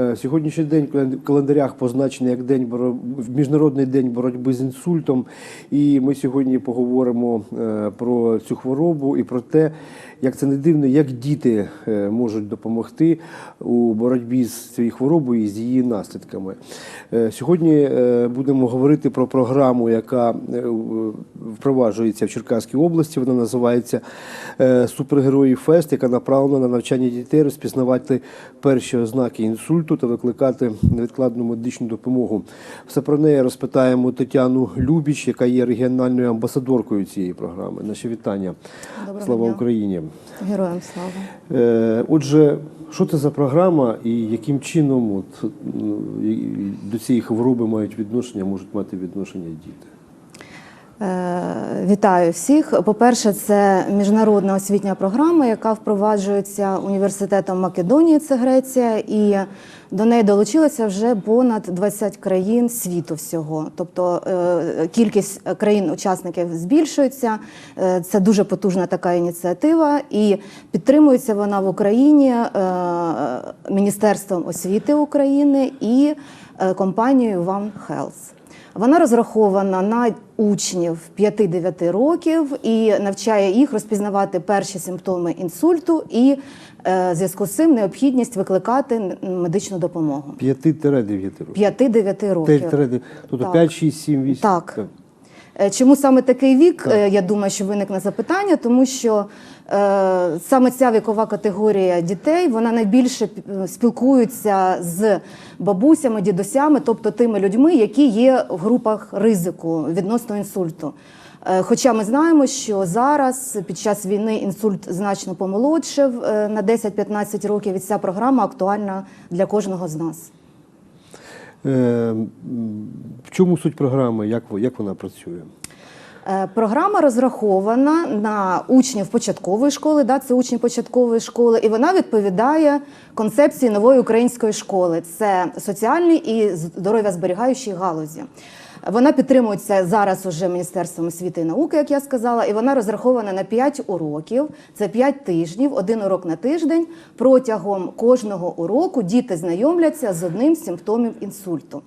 Е, Сьогоднішній день в календарях позначений як день міжнародний день боротьби з інсультом. І ми сьогодні поговоримо е, про цю хворобу і про те, як це не дивно, як діти е, можуть допомогти у боротьбі з цією хворобою і з її наслідками. Сьогодні будемо говорити про програму, яка впроваджується в Черкаській області. Вона називається Супергерої Фест, яка направлена на навчання дітей розпізнавати перші ознаки інсульту та викликати невідкладну медичну допомогу. Все про неї розпитаємо Тетяну Любіч, яка є регіональною амбасадоркою цієї програми. Наші вітання. Доброго Слава дня. Україні. Героям слава. Е, Отже, що це за програма і яким чином от, ну, до цієї хвороби мають відношення, можуть мати відношення діти? Е, Вітаю всіх. По-перше, це міжнародна освітня програма, яка впроваджується університетом Македонії, це Греція, і до неї долучилося вже понад 20 країн світу всього. Тобто е, кількість країн-учасників збільшується. Е, Це дуже потужна така ініціатива, і підтримується вона в Україні Міністерством освіти України і компанією One Health. Вона розрахована на учнів 5-9 років і навчає їх розпізнавати перші симптоми інсульту і е, в зв'язку з цим необхідність викликати медичну допомогу. 5-9 років. 5-9 років. 5-9, тобто Так. 5, 6, 7, 8. Так. Е, Чому саме такий вік? Так. Е, Я думаю, що виникне запитання, тому що е, саме ця вікова категорія дітей вона найбільше спілкується з бабусями, дідусями, тобто тими людьми, які є в групах ризику відносно інсульту. Хоча ми знаємо, що зараз під час війни інсульт значно помолодшив на 10-15 років, і ця програма актуальна для кожного з нас. Е, в чому суть програми? Як, як вона працює? Е, Програма розрахована на учнів початкової школи, да, це учні початкової школи, і вона відповідає концепції нової української школи. Це соціальні і здоров'я зберігаючі галузі. Вона підтримується зараз уже Міністерством освіти і науки, як я сказала, і вона розрахована на 5 уроків. Це 5 тижнів, один урок на тиждень. Протягом кожного уроку діти знайомляться з одним з симптомів інсульту.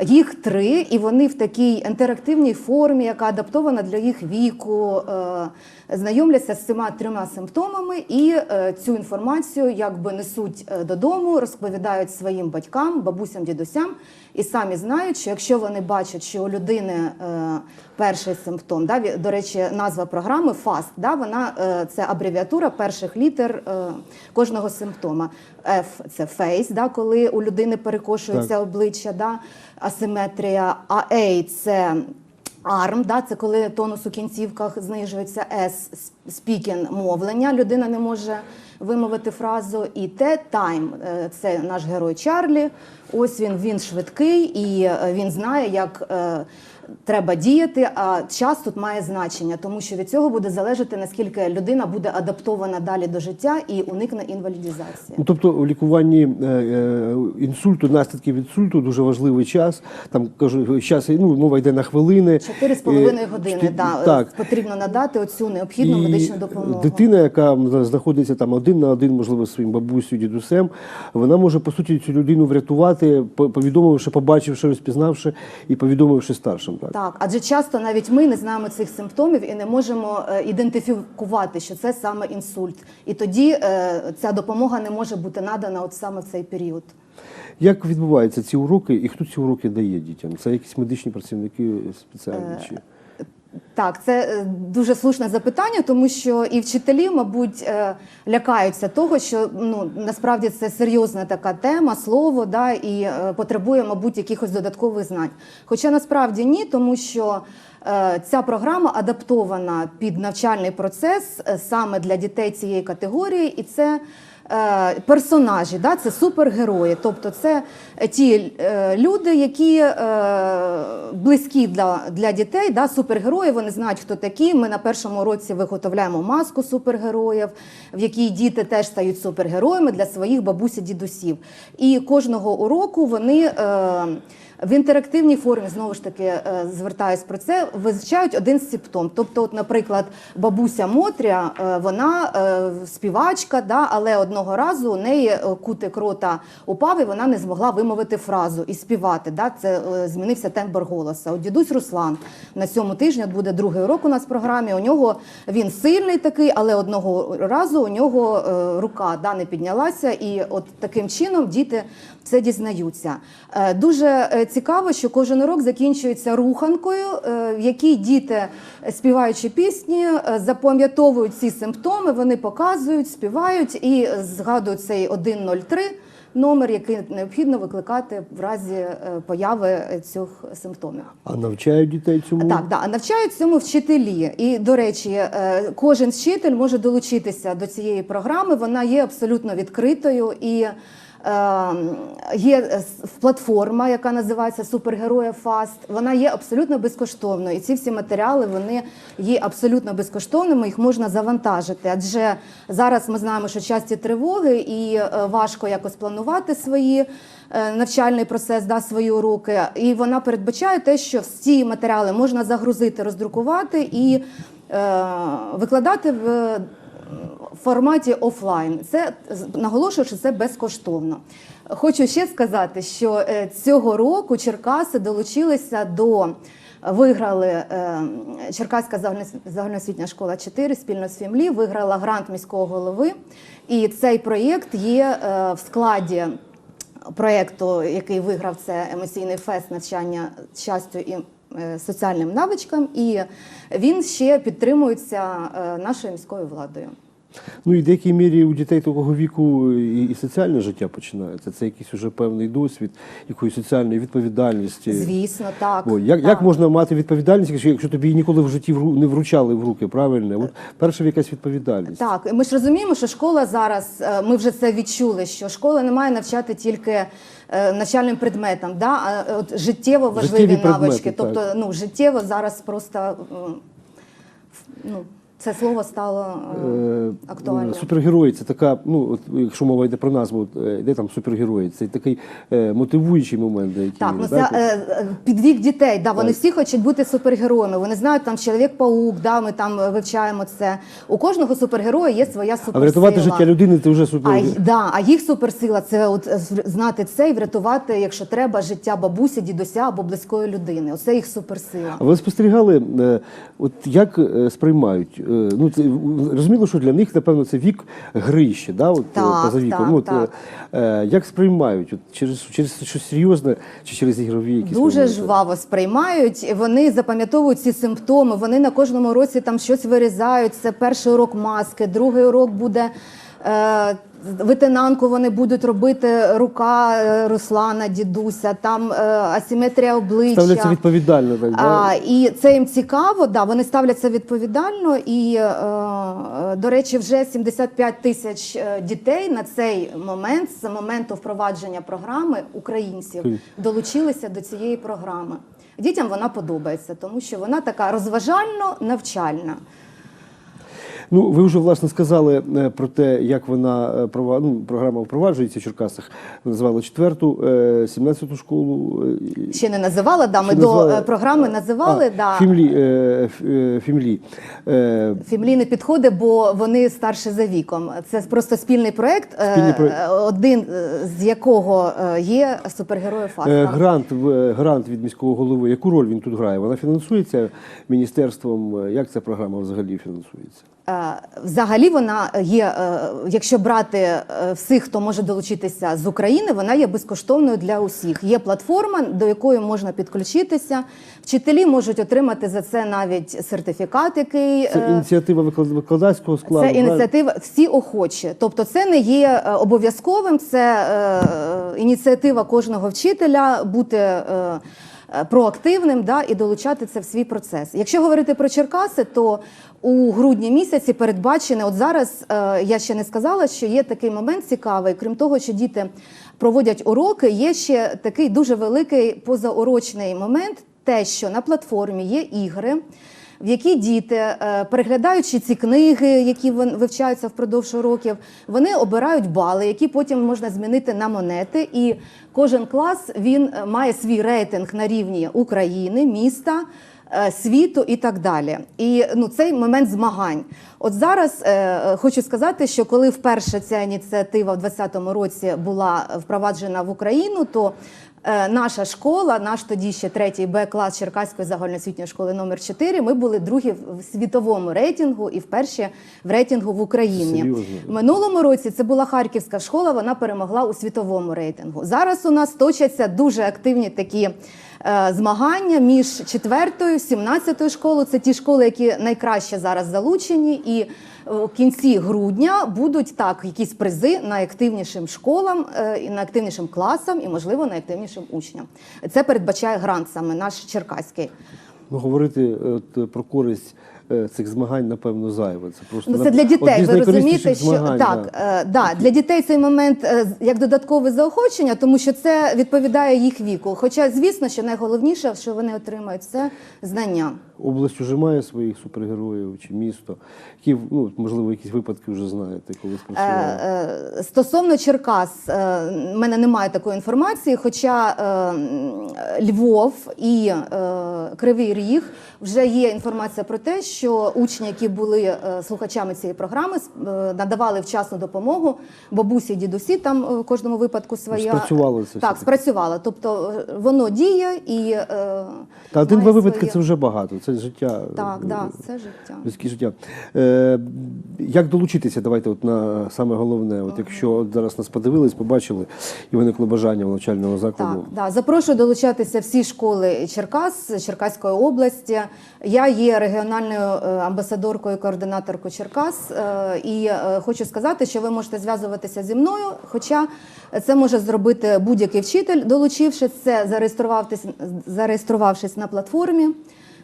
Їх три, і вони в такій інтерактивній формі, яка адаптована для їх віку, е, знайомляться з цими трьома симптомами і е, цю інформацію якби несуть е, додому, розповідають своїм батькам, бабусям, дідусям, і самі знають, що якщо вони бачать, що у людини перший симптом, до речі, назва програми FAST, вона це абревіатура перших літер кожного симптома. F – це face, да, коли у людини перекошується Так. обличчя, да, асиметрія, а A – це арм, да, це коли тонус у кінцівках знижується, S – спікін мовлення, людина не може вимовити фразу, і T – time, е, це наш герой Чарлі, ось він, він швидкий і е, він знає, як е, треба діяти, а час тут має значення, тому що від цього буде залежати, наскільки людина буде адаптована далі до життя і уникне інвалідізації. Ну, тобто у лікуванні е, е, інсульту, наслідків інсульту дуже важливий час. Там кажу, час ну, мова йде на хвилини. Чотири з половиною години чти- да, так. потрібно надати оцю необхідну І медичну допомогу. Дитина, яка знаходиться там один на один, можливо, своїм бабусею, дідусем, вона може по суті цю людину врятувати, по- повідомивши, побачивши, розпізнавши і повідомивши старшим. Так. Так, адже часто навіть ми не знаємо цих симптомів і не можемо е, ідентифікувати, що це саме інсульт. І тоді е, ця допомога не може бути надана от саме в цей період. Як відбуваються ці уроки, і хто ці уроки дає дітям? Це якісь медичні працівники спеціальні чи Так, це е, дуже слушне запитання, тому що і вчителі, мабуть, е, лякаються того, що ну насправді це серйозна така тема, слово, да, і е, потребує, мабуть, якихось додаткових знань. Хоча насправді ні, тому що ця програма адаптована під навчальний процес саме для дітей цієї категорії, і це персонажі, да, це супергерої. Тобто це ті е, люди, які е, близькі для, для дітей, да, супергерої, вони знають, хто такі. Ми на першому році виготовляємо маску супергероїв, в якій діти теж стають супергероями для своїх бабусь і дідусів. І кожного уроку вони. В інтерактивній формі знову ж таки е, звертаюсь про це. Визначають один симптом. Тобто, от, наприклад, бабуся Мотря, е, вона е, співачка, да, але одного разу у неї кутик рота упав, і вона не змогла вимовити фразу і співати. Да, це змінився тембр голоса. От дідусь Руслан на цьому тижні буде другий урок у нас в програмі. У нього він сильний такий, але одного разу у нього рука да, не піднялася, і от таким чином діти це дізнаються. Дуже цікаво, що кожен урок закінчується руханкою, е, в якій діти, співаючи пісні, е, запам'ятовують ці симптоми, вони показують, співають і згадують цей 103 номер, який необхідно викликати в разі е, появи цих симптомів. А навчають дітей цьому? Так, да, а навчають цьому вчителі. І до речі, кожен вчитель може долучитися до цієї програми. Вона є абсолютно відкритою і. Е, Є е, платформа, яка називається Супергероя Фаст. Вона є абсолютно безкоштовною. І ці всі матеріали вони є абсолютно безкоштовними. Їх можна завантажити. Адже зараз ми знаємо, що часті тривоги і е, важко якось планувати свої е, навчальний процес, да, свої уроки. І вона передбачає те, що всі матеріали можна загрузити, роздрукувати і е, викладати в форматі офлайн. Це наголошую, що це безкоштовно. Хочу ще сказати, що е, цього року Черкаси долучилися до. Виграли е, Черкаська загальноос- загальноосвітня школа 4 спільно з Фімлі, виграла грант міського голови. І цей проєкт є е, в складі проєкту, який виграв це емоційний фест навчання щастю і соціальним навичкам. І він ще підтримується нашою міською владою. Ну і в деякій мірі у дітей такого віку і, і соціальне життя починається. Це якийсь уже певний досвід, якоїсь соціальної відповідальності. Звісно, так. Бо як, так. як можна мати відповідальність, якщо, якщо тобі ніколи в житті не вручали в руки, правильно? От перша якась відповідальність. Так, ми ж розуміємо, що школа зараз, е, ми вже це відчули, що школа не має навчати тільки е, навчальним предметам, да? а е, от життєво важливі Життєві предмети, навички. так. Тобто, ну, життєво зараз просто ну, це слово стало е, Е, актуальним. Супергерої це така, ну от якщо мова йде про назву, е, де там супергерої, це такий е, мотивуючий момент, деякий. Так, ну да, це е, е, під вік дітей. Да, вони Так. всі хочуть бути супергероями. Вони знають там чоловік-паук, да, ми там вивчаємо це. У кожного супергероя є своя суперсила. а врятувати життя людини це вже А, супергерой. й- да, а їх суперсила це от знати це і врятувати, якщо треба, життя бабусі, дідуся або близької людини. Оце їх суперсила. А ви спостерігали, от як сприймають? Е, Ну це розуміло, що для них напевно це вік гри ще, да, от е, Так, поза віком. так, ну, от, так. е, е, як сприймають? От через через щось серйозне чи через ігрові якісь Дуже моменти? жваво сприймають. Вони запам'ятовують ці симптоми. Вони на кожному році там щось вирізають. Це перший урок маски, другий урок буде. Е, Витинанку вони будуть робити рука е, Руслана, дідуся, там е, асиметрія обличчя. ставляться відповідально, так да? А, і це їм цікаво, да, вони ставляться відповідально. І, е, до речі, вже 75 тисяч дітей на цей момент, з моменту впровадження програми українців, долучилися до цієї програми. Дітям вона подобається, тому що вона така розважально-навчальна. Ну, ви вже власне сказали е, про те, як вона е, ну, програма впроваджується в Черкасах. Ви Назвали четверту, е, 17-ту школу. е, Ще не називала, да, ми до назвали- е, програми називали. А, да. Фімлі. Фімлі. Фімлі не підходить, бо вони старші за віком. Це просто спільний проект, Спільний проект. один з якого є супергерої Фаста. Грант, грант від міського голови. Яку роль він тут грає? Вона фінансується міністерством. Як ця програма взагалі фінансується? Е, Взагалі вона є, е, якщо брати е, всіх, хто може долучитися з України, вона є безкоштовною для усіх. Є платформа, до якої можна підключитися. Вчителі можуть отримати за це навіть сертифікат, який Це ініціатива викладацького складу. Це ініціатива всі охочі. Тобто, це не є обов'язковим, це ініціатива кожного вчителя бути. Е, проактивним да, і долучати це в свій процес. Якщо говорити про Черкаси, то у грудні місяці передбачене, от зараз е, я ще не сказала, що є такий момент цікавий, крім того, що діти проводять уроки, є ще такий дуже великий позаурочний момент, те, що на платформі є ігри. В які діти, е, переглядаючи ці книги, які вивчаються впродовж років, вони обирають бали, які потім можна змінити на монети. І кожен клас він е, має свій рейтинг на рівні України, міста. Е, Світу і так далі, і ну цей момент змагань. От зараз е, хочу сказати, що коли вперше ця ініціатива в 2020 році була впроваджена в Україну, то Е, Наша школа, наш тоді ще третій Б клас Черкаської загальноосвітньої школи номер 4 Ми були другі в світовому рейтингу і вперше в рейтингу в Україні. Серйозно? Минулому році це була харківська школа. Вона перемогла у світовому рейтингу. Зараз у нас точаться дуже активні такі. Е, Змагання між четвертою, сімнадцятою школою це ті школи, які найкраще зараз залучені, і е, в кінці грудня будуть так якісь призи найактивнішим школам, е, і найактивнішим класам, і можливо найактивнішим учням. Це передбачає грант саме наш черкаський. Ну, говорити е, про користь е, цих змагань, напевно, зайве. Це просто Ну, це для дітей. Ви розумієте, що змагань, так, да. е, да, для дітей цей момент е, як додаткове заохочення, тому що це відповідає їх віку. Хоча, звісно, що найголовніше, що вони отримають, це знання. Область уже має своїх супергероїв чи місто, які ну, можливо якісь випадки вже знаєте, коли Е, спрацювали. е, Стосовно Черкас, е, в мене немає такої інформації, хоча е, Львов і е, Кривий Ріг вже є інформація про те, що учні, які були е, слухачами цієї програми, е, надавали вчасну допомогу бабусі, дідусі, там е, в кожному випадку своя Спрацювало це так, спрацювало. Тобто воно діє і Та один-два випадки своє- це вже багато. Це життя. так, да, це життя. Людське життя. Е, як долучитися? Давайте от на саме головне. От якщо от зараз нас подивились, побачили і виникло бажання у навчального закладу. Так, да. запрошую долучатися всі школи Черкас, Черкаської області. Я є регіональною амбасадоркою, координаторкою Черкас, е, і е, хочу сказати, що ви можете зв'язуватися зі мною. Хоча це може зробити будь-який вчитель, долучившись це, зареєструвавшись, зареєструвавшись на платформі.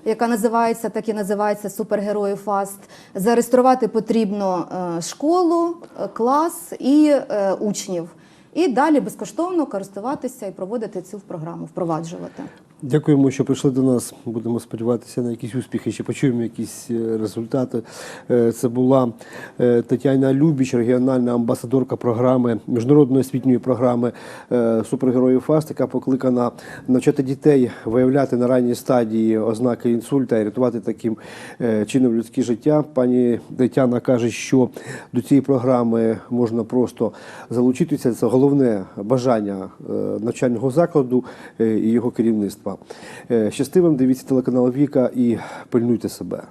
Яка називається так і називається Супергерої Фаст. Зареєструвати потрібно е, школу, е, клас і е, учнів. І далі безкоштовно користуватися і проводити цю програму, впроваджувати. Дякуємо, що прийшли до нас. Будемо сподіватися на якісь успіхи. Ще почуємо якісь е, результати. Е, Це була е, Тетяна Любіч, регіональна амбасадорка програми міжнародної освітньої програми е, Супергерої ФАСТ, яка покликана навчати дітей виявляти на ранній стадії ознаки інсульта і рятувати таким чином людське життя. Пані Тетяна каже, що до цієї програми можна просто залучитися. Це головне бажання навчального закладу і його керівництва. Е, Щасти вам, дивіться телеканал Віка і пильнуйте себе.